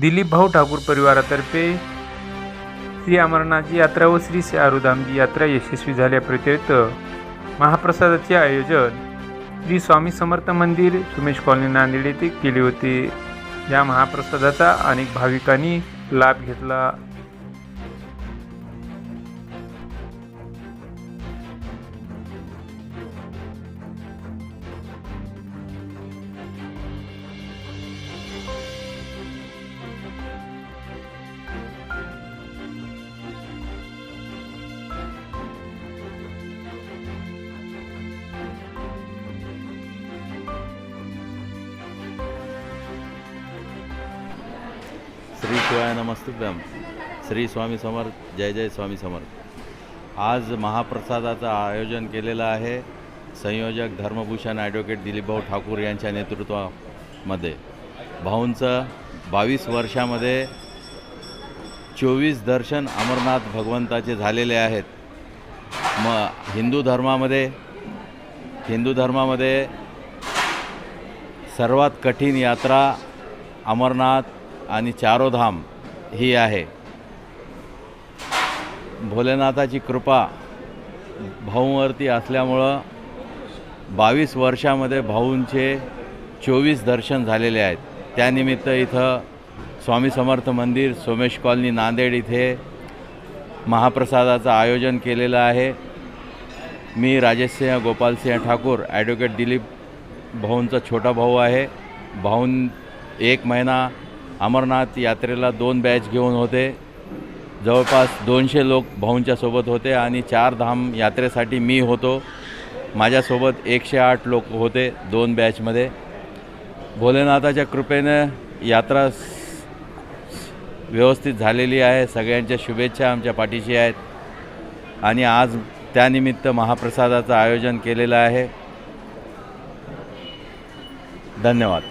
दिलीप भाऊ ठाकूर परिवारातर्फे श्री अमरनाथची यात्रा व श्री शारुधामजी यात्रा यशस्वी झाल्याप्रतिरिक्त महाप्रसादाचे आयोजन श्री स्वामी समर्थ मंदिर सुमेश कॉलनी नांदेड येथे केले होते. या महाप्रसादाचा अनेक भाविकांनी लाभ घेतला. श्री शिवाय नमस्तुभ्यम श्री स्वामी समर्थ जय जय स्वामी समर्थ. आज महाप्रसादाचं आयोजन केलेलं आहे संयोजक धर्मभूषण ॲडव्होकेट दिलीपभाऊ ठाकूर यांच्या नेतृत्वामध्ये. भाऊंचं बावीस वर्षामध्ये चोवीस दर्शन अमरनाथ भगवंताचे झालेले आहेत. मग हिंदू धर्मामध्ये हिंदू धर्मामध्ये सर्वात कठीण यात्रा अमरनाथ आणि चारोधाम ही आहे. भोलेनाथाची कृपा भाऊंवरती असल्यामुळं बावीस वर्षामध्ये भाऊंचे चोवीस दर्शन झालेले आहेत. त्यानिमित्त इथं स्वामी समर्थ मंदिर सोमेश कॉलनी नांदेड इथे महाप्रसादाचं आयोजन केलेलं आहे. मी राजेशसिंह गोपालसिंह ठाकूर ॲडव्होकेट दिलीप भाऊंचा छोटा भाऊ आहे. भाऊन एक महिना अमरनाथ यात्रेला दोन बॅच घेऊन होते. जवळपास दोनशे लोक भाऊंच्या सोबत होते आणि चार धाम यात्रेसाठी मी होतो. माझ्यासोबत एकशे आठ लोक होते दोन बॅचमध्ये. भोलेनाथाच्या कृपेनं यात्रा व्यवस्थित झालेली आहे. सगळ्यांच्या शुभेच्छा आमच्या पाठीशी आहेत. आणि आज त्यानिमित्त महाप्रसादाचं आयोजन केलेलं आहे. धन्यवाद.